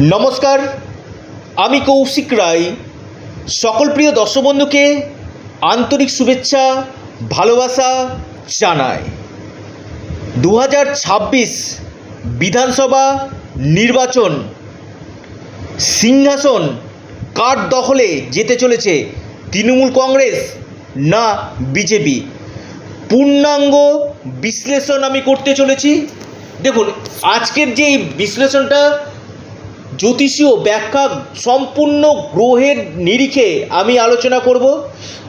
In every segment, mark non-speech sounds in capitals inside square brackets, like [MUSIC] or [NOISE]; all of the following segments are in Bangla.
নমস্কার, আমি কৌশিক রায়। সকল প্রিয় দর্শক বন্ধুকে আন্তরিক শুভেচ্ছা, ভালোবাসা জানাই। দু হাজার ছাব্বিশ বিধানসভা নির্বাচন, সিংহাসন কার দখলে যেতে চলেছে, তৃণমূল কংগ্রেস না বিজেপি? পূর্ণাঙ্গ বিশ্লেষণ আমি করতে চলেছি। দেখুন, আজকের যে বিশ্লেষণটা জ্যোতিষীয় ব্যাখ্যা সম্পূর্ণ গ্রহের নিরিখে আমি আলোচনা করব।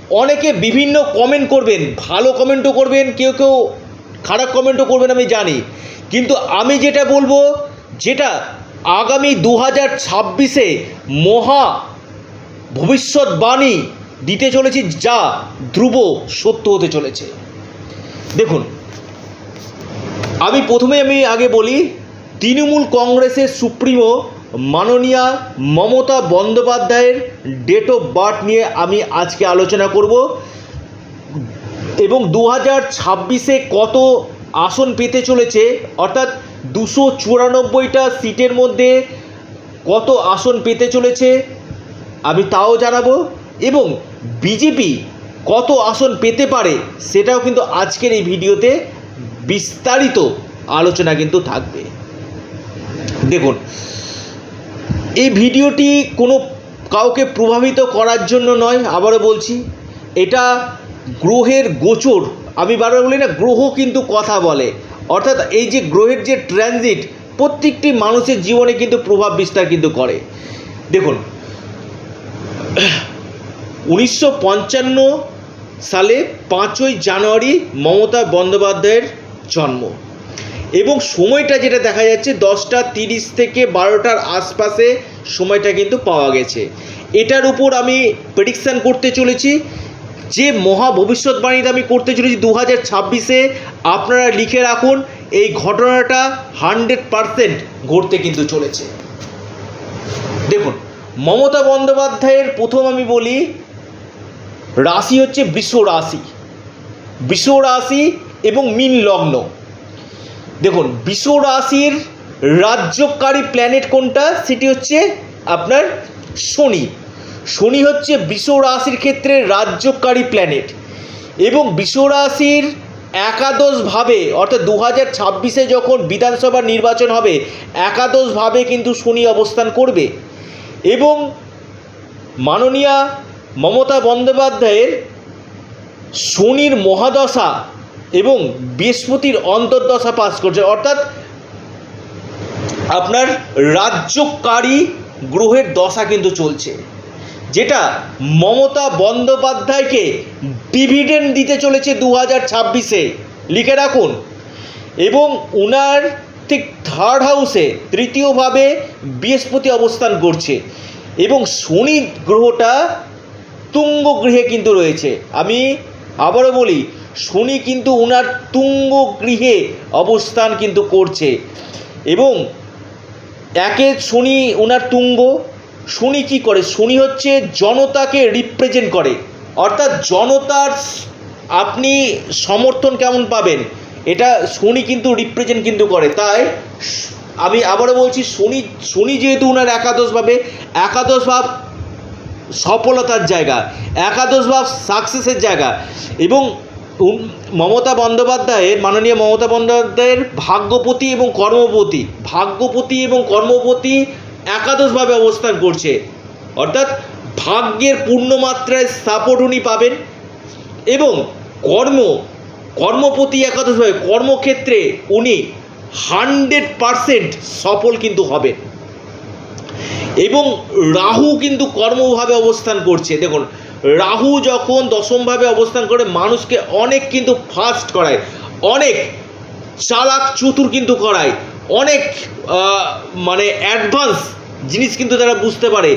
অনেকে বিভিন্ন কমেন্ট করবেন, ভালো কমেন্টও করবেন, কেউ কেউ খারাপ কমেন্টও করবেন, আমি জানি। কিন্তু আমি যেটা বলব, যেটা আগামী দু হাজার ছাব্বিশে মহা ভবিষ্যৎবাণী দিতে চলেছি, যা ধ্রুব সত্য হতে চলেছে। দেখুন, আমি প্রথমে আমি আগে বলি, তৃণমূল কংগ্রেসের সুপ্রিমো মাননীয়া মমতা বন্দ্যোপাধ্যায়ের ডেট অফ বার্থ নিয়ে আমি আজকে আলোচনা করব। এবং দু হাজার ছাব্বিশে কত আসন পেতে চলেছে, অর্থাৎ দুশো চুরানব্বইটা সিটের মধ্যে কত আসন পেতে চলেছে, আমি তাও জানাব। এবং বিজেপি কত আসন পেতে পারে, সেটাও কিন্তু আজকের এই ভিডিওতে বিস্তারিত আলোচনা কিন্তু থাকবে। দেখুন এই ভিডিওটি কোনো কাউকে প্রভাবিত করার জন্য নয়, আবারও বলছি, এটা গ্রহের গোচর, আমি বারবার বলি না, গ্রহ কিন্তু কথা বলে। অর্থাৎ এই যে গ্রহের যে ট্রানজিট প্রত্যেকটি মানুষের জীবনে কিন্তু প্রভাব বিস্তার কিন্তু করে। দেখুন, উনিশশো পঞ্চান্ন সালে পাঁচই জানুয়ারি মমতা বন্দ্যোপাধ্যায়ের জন্ম। এবং সময়টা যেটা দেখা যাচ্ছে দশটা তিরিশ থেকে বারোটার আশপাশে সময়টা কিন্তু পাওয়া গেছে। এটার উপর আমি প্রেডিকশান করতে চলেছি। যে মহা ভবিষ্যৎবাণীটা আমি করতে চলেছি দু হাজার ছাব্বিশে, আপনারা লিখে রাখুন, এই ঘটনাটা হান্ড্রেড পারসেন্ট ঘটতে কিন্তু চলেছে। দেখুন, মমতা বন্দ্যোপাধ্যায়ের প্রথম আমি বলি, রাশি হচ্ছে বৃষ রাশি বৃষ রাশি এবং মিন লগ্ন। দেখুন বৃষ রাশির রাজ্যকারী প্ল্যানেট কোনটা? সেটি হচ্ছে আপনার শনি। শনি হচ্ছে বৃষ রাশির ক্ষেত্রে রাজ্যকারী প্ল্যানেট এবং বৃষ রাশির একাদশভাবে, অর্থাৎ দু হাজার ছাব্বিশে যখন বিধানসভা নির্বাচন হবে, একাদশভাবে কিন্তু শনি অবস্থান করবে এবং মাননীয়া মমতা বন্দ্যোপাধ্যায়ের শনির মহাদশা এবং বৃহস্পতির অন্তর্দশা পাস করছে। অর্থাৎ আপনার রাজ্যকারী গ্রহের দশা কিন্তু চলছে, যেটা মমতা বন্দ্যোপাধ্যায়কে ডিভিডেন্ড দিতে চলেছে দু হাজার ছাব্বিশে। লিখে রাখুন। এবং উনার ঠিক থার্ড হাউসে তৃতীয়ভাবে বৃহস্পতি অবস্থান করছে। এবং শনি গ্রহটা তুঙ্গ গৃহে কিন্তু রয়েছে। আমি আবারও বলি শনি কিন্তু উনার তুঙ্গ গৃহে অবস্থান কিন্তু করছে। এবং একে শনি ওনার তুঙ্গ, শনি কি করে? শনি হচ্ছে জনতাকে রিপ্রেজেন্ট করে। অর্থাৎ জনতার আপনি সমর্থন কেমন পাবেন? এটা শনি কিন্তু রিপ্রেজেন্ট কিন্তু করে। তাই আমি আবারও বলছি, শনি শনি যেহেতু ওনার একাদশ ভাবে, একাদশ ভাব সফলতার জায়গা, একাদশ ভাব সাকসেসের জায়গা। এবং মমতা বন্দ্যোপাধ্যায়ের, মাননীয় মমতা বন্দ্যোপাধ্যায়ের ভাগ্যপতি এবং কর্মপতি, ভাগ্যপতি এবং কর্মপতি একাদশভাবে অবস্থান করছে। অর্থাৎ ভাগ্যের পূর্ণমাত্রায় সাপোর্ট উনি পাবেন এবং কর্ম, কর্মপতি একাদশভাবে, কর্মক্ষেত্রে উনি হান্ড্রেড পারসেন্ট সফল কিন্তু হবেন। এবং রাহু কিন্তু কর্মভাবে অবস্থান করছে। দেখুন রাহু যখন দশমভাবে অবস্থান করে, মানুষকে অনেক কিন্তু ফাস্ট করায়, অনেক চালাক চতুর কিন্তু করায়, অনেক মানে অ্যাডভান্স জিনিস কিন্তু তারা বুঝতে পারে,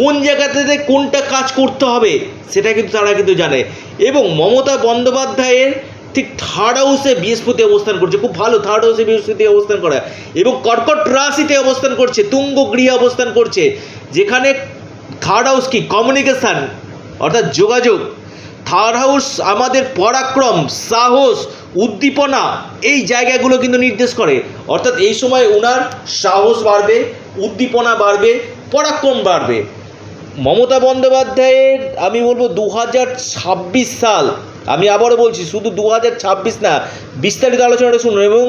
কোন জায়গাতে কোনটা কাজ করতে হবে, সেটা কিন্তু তারা কিন্তু জানে। এবং মমতা বন্দ্যোপাধ্যায়ের ঠিক থার্ড হাউসে বৃহস্পতি অবস্থান করছে, খুব ভালো থার্ড হাউসে বৃহস্পতি অবস্থান করা। এবং কর্কট রাশিতে অবস্থান করছে তুঙ্গ গৃহে অবস্থান করছে, যেখানে থার্ড হাউস কি? কমিউনিকেশান অর্থাৎ যোগাযোগ, থার্ড হাউস, আমাদের পরাক্রম, সাহস, উদ্দীপনা, এই জায়গাগুলো কিন্তু নির্দেশ করে। অর্থাৎ এই সময় ওনার সাহস বাড়বে, উদ্দীপনা বাড়বে, পরাক্রম বাড়বে। মমতা বন্দ্যোপাধ্যায়ের, আমি বলব দু হাজার ছাব্বিশ সাল, আমি আবারও বলছি, শুধু দু হাজার ছাব্বিশ না, বিস্তারিত আলোচনাটা শুনুন এবং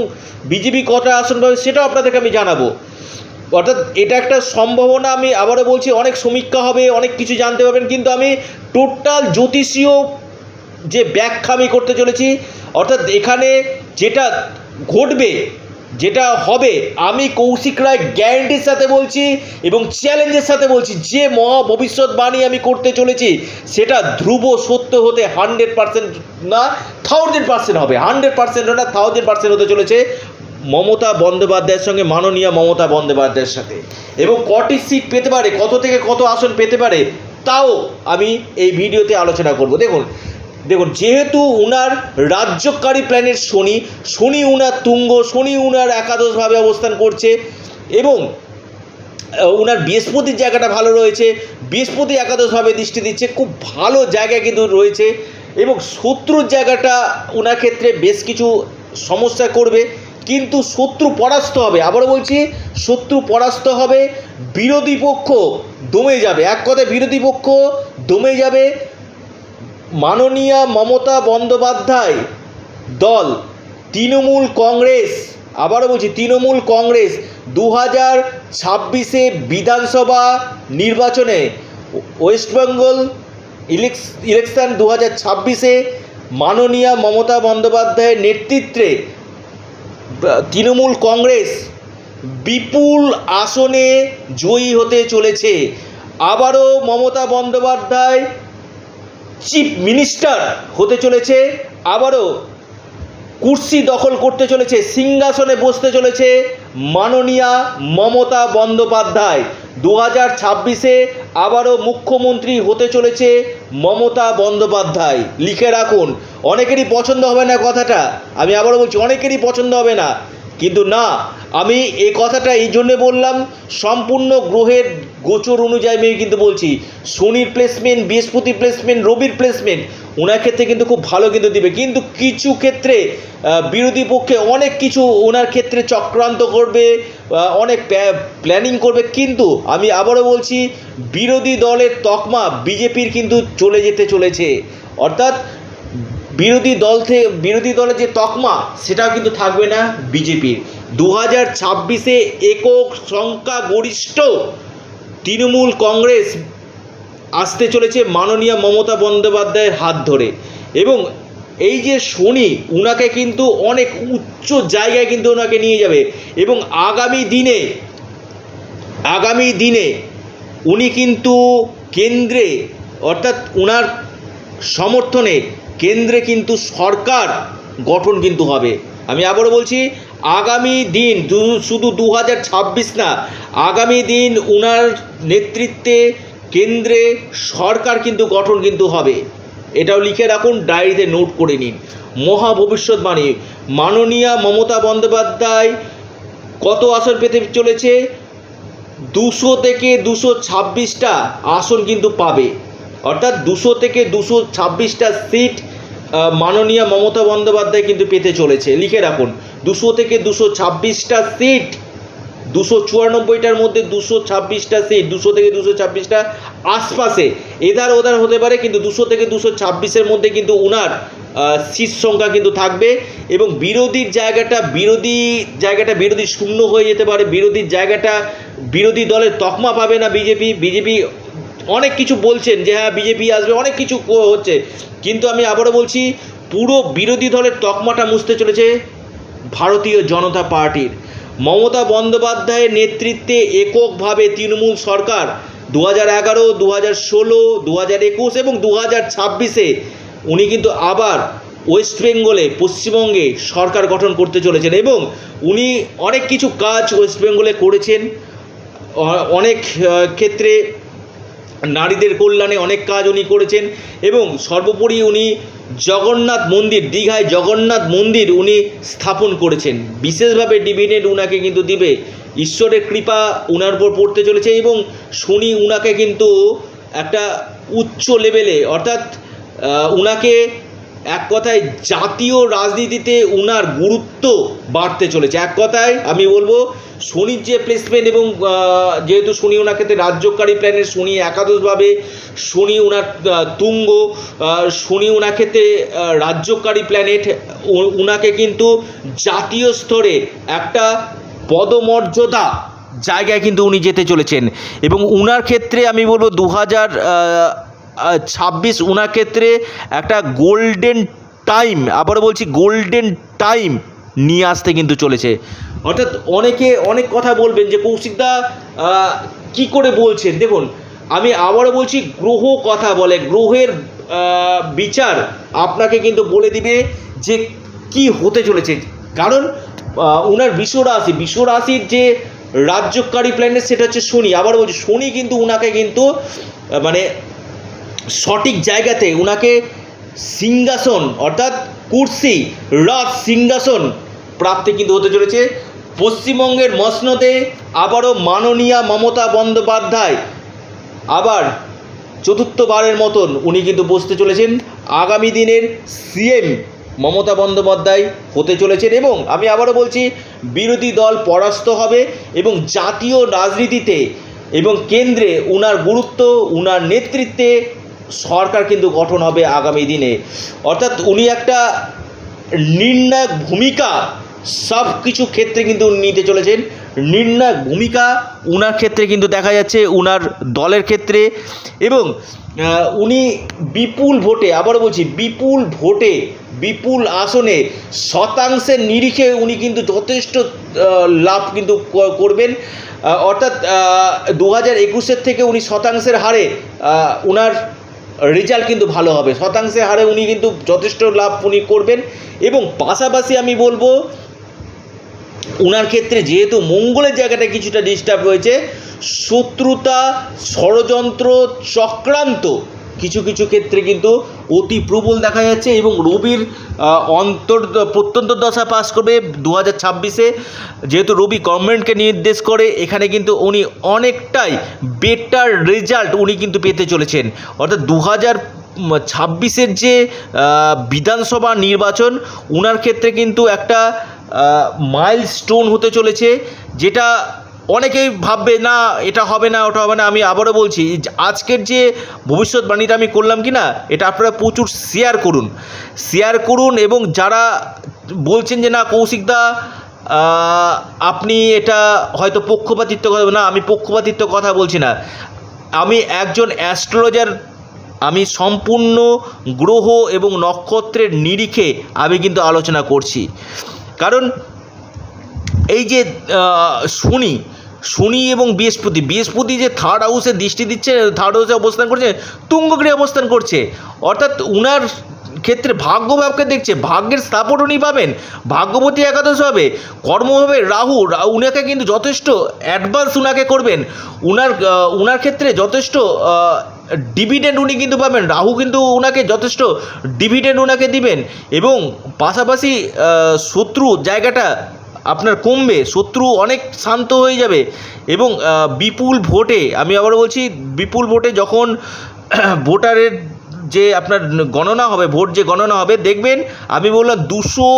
বিজেপি কটা আসন পাবে সেটাও আপনাদেরকে আমি জানাব। অর্থাৎ এটা একটা সম্ভাবনা, আমি আবারও বলছি, অনেক সমীক্ষা হবে, অনেক কিছু জানতে পারবেন, কিন্তু আমি টোটাল জ্যোতিষীয় যে ব্যাখ্যা আমি করতে চলেছি, অর্থাৎ এখানে যেটা ঘটবে, যেটা হবে, আমি কৌশিক রায় গ্যারেন্টির সাথে বলছি এবং চ্যালেঞ্জের সাথে বলছি, যে মহা ভবিষ্যৎবাণী আমি করতে চলেছি, সেটা ধ্রুব সত্য হতে হান্ড্রেড পার্সেন্ট না থাউজেন্ড পার্সেন্ট হবে হান্ড্রেড পার্সেন্ট না থাউজেন্ড পার্সেন্ট হতে চলেছে মমতা বন্দ্যোপাধ্যায়ের সঙ্গে মাননীয় মমতা বন্দ্যোপাধ্যায়ের সাথে। এবং কটি সিট পেতে পারে, কত থেকে কত আসন পেতে পারে, তাও আমি এই ভিডিওতে আলোচনা করব। দেখুন দেখুন, যেহেতু উনার রাজ্যকারী প্ল্যানেট শনি শনি উনার তুঙ্গ, শনি উনার একাদশভাবে অবস্থান করছে এবং উনার বৃহস্পতির জায়গাটা ভালো রয়েছে, বৃহস্পতি একাদশভাবে দৃষ্টি দিচ্ছে, খুব ভালো জায়গা কিন্তু রয়েছে এবং শত্রুর জায়গাটা উনার ক্ষেত্রে বেশ কিছু সমস্যা করবে। কিন্তু শত্রু পরাস্ত হবে। আবারও বলছি, শত্রু পরাস্ত হবে, বিরোধী পক্ষ দমে যাবে। এক কথায় বিরোধী পক্ষ দমে যাবে। মাননীয়া মমতা বন্দ্যোপাধ্যায় দল, তৃণমূল কংগ্রেস, আবারও বলছি, তৃণমূল কংগ্রেস দু হাজার ছাব্বিশে বিধানসভা নির্বাচনে ওয়েস্টবেঙ্গল ইলেকস, ইলেকশন দু হাজার ছাব্বিশে মাননীয়া মমতা বন্দ্যোপাধ্যায়ের নেতৃত্বে তৃণমূল কংগ্রেস বিপুল আসনে জয়ী হতে চলেছে। আবারও মমতা বন্দ্যোপাধ্যায় চিফ মিনিস্টার হতে চলেছে। আবারও কুর্সি দখল করতে চলেছে, সিংহাসনে বসতে চলেছে মাননীয়া মমতা বন্দ্যোপাধ্যায়। দু হাজার ছাব্বিশে আবারও মুখ্যমন্ত্রী হতে চলেছে মমতা বন্দ্যোপাধ্যায়। লিখে রাখুন। অনেকেরই পছন্দ হবে না কথাটা। আমি আবারও বলছি, অনেকেরই পছন্দ হবে না। কিন্তু না, আমি এই কথাটা এই জন্যে বললাম, সম্পূর্ণ গ্রহের গোচর অনুযায়ী আমি কিন্তু বলছি, শনির প্লেসমেন্ট বৃহস্পতি প্লেসমেন্ট রবির প্লেসমেন্ট ওনার ক্ষেত্রে কিন্তু খুব ভালো কিন্তু দিবে। কিন্তু কিছু ক্ষেত্রে বিরোধী পক্ষে অনেক কিছু ওনার ক্ষেত্রে চক্রান্ত করবে অনেক প্ল্যানিং করবে, কিন্তু আমি আবারও বলছি, বিরোধী দলের তকমা বিজেপির কিন্তু চলে যেতে চলেছে। অর্থাৎ বিরোধী দল থেকে, বিরোধী দলের যে তকমা, সেটাও কিন্তু থাকবে না বিজেপির। দু হাজার ছাব্বিশে একক সংখ্যাগরিষ্ঠ তৃণমূল কংগ্রেস আসতে চলেছে মাননীয় মমতা বন্দ্যোপাধ্যায়ের হাত ধরে। এবং এই যে শনি, উনাকে কিন্তু অনেক উচ্চ জায়গায় কিন্তু ওনাকে নিয়ে যাবে। এবং আগামী দিনে আগামী দিনে উনি কিন্তু কেন্দ্রে, অর্থাৎ ওনার সমর্থনে কেন্দ্রে কিন্তু সরকার গঠন কিন্তু হবে। আমি আবারও বলছি, আগামী দিন শুধু দু হাজার ছাব্বিশ না, আগামী দিন উনার নেতৃত্বে কেন্দ্রে সরকার কিন্তু গঠন কিন্তু হবে। এটাও লিখে রাখুন, ডায়েরিতে নোট করে নিন। মহা ভবিষ্যৎবাণী। মাননীয়া মমতা বন্দ্যোপাধ্যায় কত আসন পেতে চলেছে? দুশো থেকে দুশো ছাব্বিশটা আসন কিন্তু পাবে। অর্থাৎ দুশো থেকে দুশো ছাব্বিশটা সিট মাননীয় মমতা বন্দ্যোপাধ্যায় কিন্তু পেতে চলেছে। লিখে রাখুন, দুশো থেকে দুশো ছাব্বিশটা সিট দুশো চুরানব্বইটার মধ্যে দুশো ছাব্বিশটা সিট দুশো থেকে দুশো ছাব্বিশটা আশপাশে। এধার ওধার হতে পারে, কিন্তু দুশো থেকে দুশো ছাব্বিশের মধ্যে কিন্তু উনার সিট সংখ্যা কিন্তু থাকবে এবং বিরোধীর জায়গাটা বিরোধী জায়গাটা বিরোধী শূন্য হয়ে যেতে পারে। বিরোধীর জায়গাটা বিরোধী দলের তকমা পাবে না বিজেপি। বিজেপি অনেক কিছু বলছেন যে হ্যাঁ বিজেপি আসবে, অনেক কিছু হচ্ছে। কিন্তু আমি আবারও বলছি, পুরো বিরোধী দলের তকমাটা মুছতে চলেছে ভারতীয় জনতা পার্টির। মমতা বন্দ্যোপাধ্যায়ের নেতৃত্বে এককভাবে তৃণমূল সরকার দু হাজার এগারো দু হাজার ষোলো দু হাজার একুশ এবং দু হাজার ছাব্বিশে উনি কিন্তু আবার ওয়েস্ট বেঙ্গলে, পশ্চিমবঙ্গে সরকার গঠন করতে চলেছেন এবং উনি অনেক কিছু কাজ ওয়েস্ট বেঙ্গলে করেছেন। অনেক ক্ষেত্রে নারীদের কল্যাণে অনেক কাজ উনি করেছেন এবং সর্বোপরি উনি জগন্নাথ মন্দির, দীঘায় জগন্নাথ মন্দির উনি স্থাপন করেছেন। বিশেষভাবে ডিভিডেন্ড উনাকে কিন্তু দিবে। ঈশ্বরের কৃপা উনার উপর পড়তে চলেছে এবং শুনি উনাকে কিন্তু একটা উচ্চ লেভেলে অর্থাৎ উনাকে এক কথায় জাতীয় রাজনীতিতে উনার গুরুত্ব বাড়তে চলেছে। এক কথায় আমি বলব, শনির যে প্লেসমেন্ট এবং যেহেতু শনি ওনার ক্ষেত্রে রাজ্যকারী প্ল্যানের শনি একাদশভাবে, শনি ওনার তুঙ্গ শনি ওনার ক্ষেত্রে রাজ্যকারী প্ল্যানেট ওনাকে কিন্তু জাতীয় স্তরে একটা পদমর্যাদা জায়গায় কিন্তু উনি যেতে চলেছেন। এবং উনার ক্ষেত্রে আমি বলব দু হাজার ছাব্বিশ উনার ক্ষেত্রে একটা গোল্ডেন টাইম আবার বলছি গোল্ডেন টাইম নিয়ে আসতে কিন্তু চলেছে। অর্থাৎ অনেকে অনেক কথা বলবেন যে কৌশিকদা কি করে বলছেন? দেখুন, আমি আবারও বলছি গ্রহ কথা বলে, গ্রহের বিচার আপনাকে কিন্তু বলে দিবে যে কি হতে চলেছে। কারণ উনার বিশ্ব রাশি বিশ্ব রাশির যে রাজ্যকারী প্ল্যানেট সেটা হচ্ছে শনি। আবার বলছি, শনি কিন্তু উনাকে কিন্তু মানে সঠিক জায়গাতে উনাকে সিংহাসন, অর্থাৎ কুর্সি, রথ, সিংহাসন প্রাপ্তি কিন্তু হতে চলেছে। পশ্চিমবঙ্গের মসনদে আবারও মাননীয়া মমতা বন্দ্যোপাধ্যায় আবার চতুর্থবারের মতন উনি কিন্তু বসতে চলেছেন। আগামী দিনের সিএম মমতা বন্দ্যোপাধ্যায় হতে চলেছেন এবং আমি আবারও বলছি, বিরোধী দল পরাস্ত হবে এবং জাতীয় রাজনীতিতে এবং কেন্দ্রে উনার গুরুত্ব, উনার নেতৃত্বে সরকার কিন্তু গঠন হবে আগামী দিনে। অর্থাৎ উনি একটা নির্ণায়ক ভূমিকা সব কিছু ক্ষেত্রে কিন্তু নিতে চলেছেন। নির্ণায়ক ভূমিকা উনার ক্ষেত্রে কিন্তু দেখা যাচ্ছে, উনার দলের ক্ষেত্রে। এবং উনি বিপুল ভোটে, আবারও বলছি, বিপুল ভোটে, বিপুল আসনে শতাংশের নিরিখে উনি কিন্তু যথেষ্ট লাভ কিন্তু করবেন। অর্থাৎ দু হাজার একুশের থেকে উনি শতাংশের হারে উনার রেজাল্ট কিন্তু ভালো হবে। শতাংশে হারে উনি কিন্তু যথেষ্ট লাভ উনি করবেন। এবং পাশাপাশি আমি বলব ওনার ক্ষেত্রে যেহেতু মঙ্গলের জায়গাটা কিছুটা ডিস্টার্ব হয়েছে, শত্রুতা, ষড়যন্ত্র, চক্রান্ত কিছু কিছু ক্ষেত্রে কিন্তু অতি প্রবল দেখা যাচ্ছে এবং রবির অন্তর, প্রত্যন্ত দশা পাস করবে দু হাজার ছাব্বিশে। যেহেতু রবি গভর্নমেন্টকে নির্দেশ করে, এখানে কিন্তু উনি অনেকটাই বেটার রেজাল্ট উনি কিন্তু পেতে চলেছেন। অর্থাৎ দু হাজার ছাব্বিশের যে বিধানসভা নির্বাচন ওনার ক্ষেত্রে কিন্তু একটা মাইল স্টোন হতে চলেছে, যেটা অনেকেই ভাববে, না, এটা হবে না, ওটা হবে না। আমি আবারও বলছি, আজকের যে ভবিষ্যৎবাণীটা আমি করলাম কি না এটা আপনারা প্রচুর শেয়ার করুন। শেয়ার করুন এবং যারা বলছেন যে, না কৌশিকদা আপনি এটা হয়তো পক্ষপাতিত্ব কথা না, আমি পক্ষপাতিত্ব কথা বলছি না। আমি একজন অ্যাস্ট্রোলজার আমি সম্পূর্ণ গ্রহ এবং নক্ষত্রের নিরিখে আমি কিন্তু আলোচনা করছি। কারণ এই যে শনি শনি এবং বৃহস্পতি বৃহস্পতি যে থার্ড হাউসে দৃষ্টি দিচ্ছে থার্ড হাউসে অবস্থান করছে, তুঙ্গগ্রহে অবস্থান করছে। অর্থাৎ উনার ক্ষেত্রে ভাগ্যভাবকে দেখছে, ভাগ্যের স্থাপন উনি পাবেন, ভাগ্যবতী একাদশ হবে, কর্ম হবে রাহু উনাকে কিন্তু যথেষ্ট অ্যাডভান্স উনাকে করবেন। উনার উনার ক্ষেত্রে যথেষ্ট ডিভিডেন্ড উনি কিন্তু পাবেন, রাহু কিন্তু উনাকে যথেষ্ট ডিভিডেন্ড উনাকে দিবেন। এবং পাশাপাশি শত্রু জায়গাটা আপনার কমবে, শত্রু অনেক শান্ত হয়ে যাবে এবং বিপুল ভোটে, আমি আবার বলছি, বিপুল ভোটে যখন [CLEARS THROAT] ভোটারের যে আপনার গণনা হবে, ভোট যে গণনা হবে, দেখবেন, আমি বললাম দুশো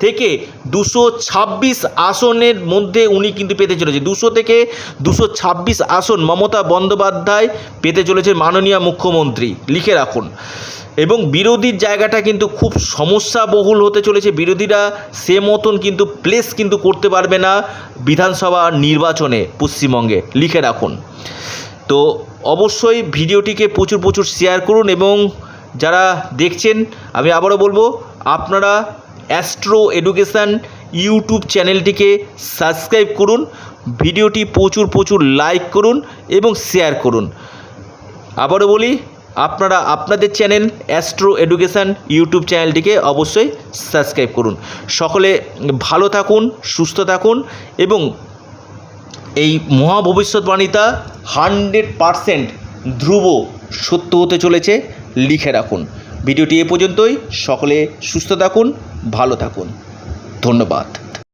থেকে দুশো ছাব্বিশ আসনের মধ্যে উনি কিন্তু পেতে চলেছে। দুশো থেকে দুশো ছাব্বিশ আসন মমতা বন্দ্যোপাধ্যায় পেতে চলেছে মাননীয় মুখ্যমন্ত্রী। লিখে রাখুন। এবং বিরোধীর জায়গাটা কিন্তু খুব সমস্যা বহুল হতে চলেছে। বিরোধীরা সে মতন কিন্তু প্লেস কিন্তু করতে পারবে না বিধানসভা নির্বাচনে পশ্চিমবঙ্গে। লিখে রাখুন। তো অবশ্যই ভিডিওটিকে প্রচুর প্রচুর শেয়ার করুন এবং যারা দেখছেন, আমি আবারও বলব, আপনারা অ্যাস্ট্রো এডুকেশান ইউটিউব চ্যানেলটিকে সাবস্ক্রাইব করুন, ভিডিওটি প্রচুর প্রচুর লাইক করুন এবং শেয়ার করুন। আবারও বলি, আপনারা আপনাদের চ্যানেল অ্যাস্ট্রো এডুকেশান ইউটিউব চ্যানেলটিকে অবশ্যই সাবস্ক্রাইব করুন। সকলে ভালো থাকুন, সুস্থ থাকুন এবং এই মহা ভবিষ্যৎবাণীটা হান্ড্রেড পারসেন্ট ধ্রুব সত্য হতে চলেছে, লিখে রাখুন। ভিডিওটি এ পর্যন্তই। সকলে সুস্থ থাকুন ভালো থাকুন। ধন্যবাদ।